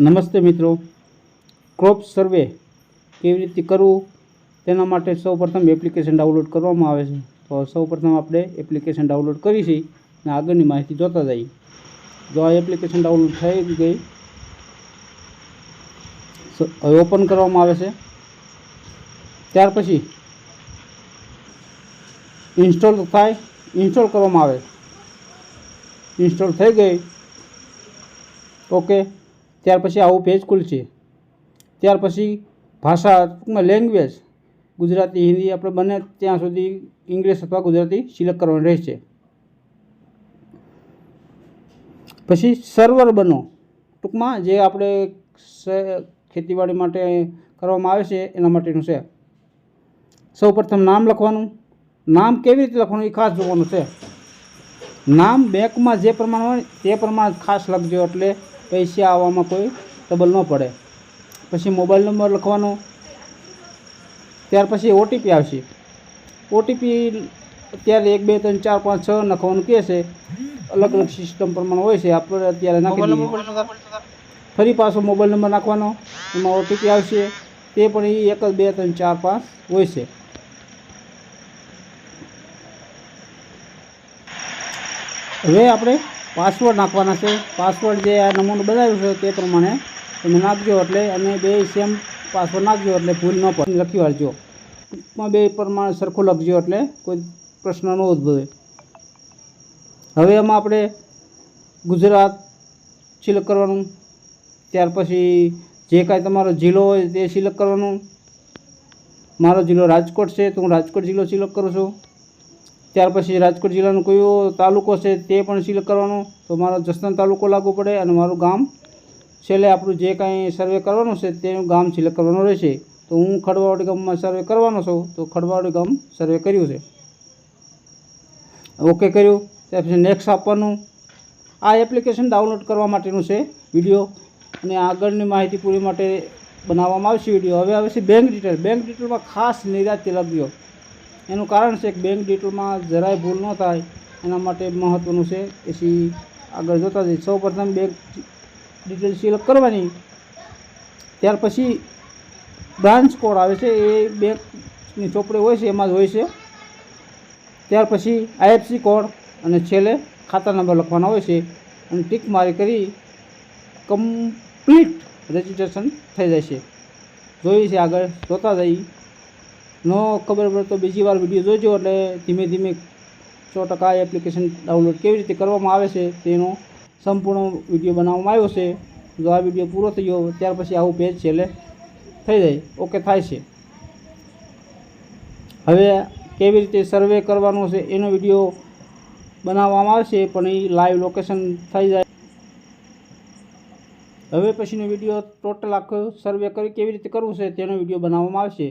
નમસ્તે મિત્રો. ક્રોપ સર્વે કેવી રીતે કરવું? તેના માટે સૌપ્રથમ એપ્લિકેશન ડાઉનલોડ કરવામાં આવે છે. તો સૌપ્રથમ આપણે એપ્લિકેશન ડાઉનલોડ કરી છે અને આગળની માહિતી જોતા જઈએ. જો આ એપ્લિકેશન ડાઉનલોડ થઈ ગઈ હવે ઓપન કરવામાં આવે છે. ત્યાર પછી ઇન્સ્ટોલ થાય ઇન્સ્ટોલ કરવામાં આવે. ઇન્સ્ટોલ થઈ ગઈ. ઓકે ત્યાર પછી આવું પેજ ખુલશે ત્યાર પછી ભાષા ટૂંકમાં લેંગ્વેજ ગુજરાતી, હિન્દી આપણે બને ત્યાં સુધી ઇંગ્લિશ અથવા ગુજરાતી સિલેક્ટ કરવાનું રહેશે. પછી સર્વર બનો. ટૂંકમાં જે આપણે ખેતીવાડી માટે કરવામાં આવે છે, એના માટેનું છે. સૌપ્રથમ નામ લખવાનું. નામ કેવી રીતે લખવાનું એ ખાસ જોવાનું છે. નામ બેંકમાં જે પ્રમાણે હોય તે પ્રમાણે ખાસ લખજો એટલે પૈસા આવવામાં કોઈ ડબલ ન પડે. પછી મોબાઈલ નંબર લખવાનો ત્યાર પછી ઓટીપી આવશે. ઓટીપી અત્યારે એક બે ત્રણ ચાર પાંચ છ નાખવાનું કહે છે. અલગ અલગ સિસ્ટમ પ્રમાણે હોય છે. આપણે અત્યારે નાખી ફરી પાછો મોબાઈલ નંબર નાખવાનો એમાં ઓટીપી આવશે. તે પણ એ એક જ બે ત્રણ ચાર પાંચ હોય છે. હવે આપણે પાસવર્ડ નાખવાના છે. પાસવર્ડ જે આ નમૂનો બનાવ્યો છે તે પ્રમાણે તમે નાખજો એટલે અને બે સેમ પાસવર્ડ નાખજો એટલે ભૂલ ન પડે. લખી વાળજો ટૂંકમાં બે પ્રમાણે સરખું લખજો એટલે કોઈ પ્રશ્ન ન ઉદ્ભવે. હવે એમાં આપણે ગુજરાત સિલેક્ટ કરવાનું. ત્યાર પછી જે કાંઈ તમારો જિલ્લો હોય તે સિલેક્ટ કરવાનું. મારો જિલ્લો રાજકોટ છે, તો હું રાજકોટ જિલ્લો સિલેક્ટ કરું છું. ત્યાર પછી રાજકોટ જિલ્લાનો કયો તાલુકો છે તે પણ સિલેક્ટ કરવાનો. તો મારો જસદણ તાલુકો લાગુ પડે અને મારું ગામ છેલ્લે આપણું જે કાંઈ સર્વે કરવાનું છે તેનું ગામ સિલેક્ટ કરવાનું રહેશે. તો હું ખડવાવાડી ગામમાં સર્વે કરવાનો છું. તો ખડવાવાડી ગામ સર્વે કર્યું છે. ઓકે કર્યું. ત્યાર પછી નેક્સ્ટ આપવાનું. આ એપ્લિકેશન ડાઉનલોડ કરવા માટેનું છે વીડિયો અને આગળની માહિતી પૂરી માટે બનાવવામાં આવશે વીડિયો હવે આવે છે બેંક ડિટેલ બેંક ડિટેલમાં ખાસ નિરાતે લખજો. એનું કારણ છે કે બેંક ડિટેલમાં જરાય ભૂલ ન થાય. એના માટે મહત્ત્વનું છે પછી આગળ જોતા જઈએ. સૌ પ્રથમ બેંક ડિટેલ સિલેક્ટ કરવાની. ત્યાર પછી બ્રાન્ચ કોડ આવે છે. એ બેંકની ચોપડી હોય છે, એમાં જ હોય છે. ત્યાર પછી આઈએફસી કોડ અને છેલ્લે ખાતા નંબર લખવાના હોય છે. અને ટીક મારી કરી કમ્પ્લીટ રજિસ્ટ્રેશન થઈ જશે જોઈએ છે આગળ, જોતા જઈએ. ન ખબર પડે તો બીજી વાર વીડિયો જોજો એટલે ધીમે ધીમે સો ટકા એપ્લિકેશન ડાઉનલોડ કેવી રીતે કરવામાં આવે છે તેનો સંપૂર્ણ વીડિયો બનાવવામાં આવ્યો છે. જો આ વીડિયો પૂરો થઈ ગયો, ત્યાર પછી આવું પેજ એટલે થઈ જાય. ઓકે થાય છે. હવે કેવી રીતે સર્વે કરવાનો છે એનો વીડિયો બનાવવામાં આવશે પણ એ લાઈવ લોકેશન થઈ જાય. હવે પછીનો વીડિયો ટોટલ આખો સર્વે કરી કેવી રીતે કરવું છે તેનો વીડિયો બનાવવામાં આવશે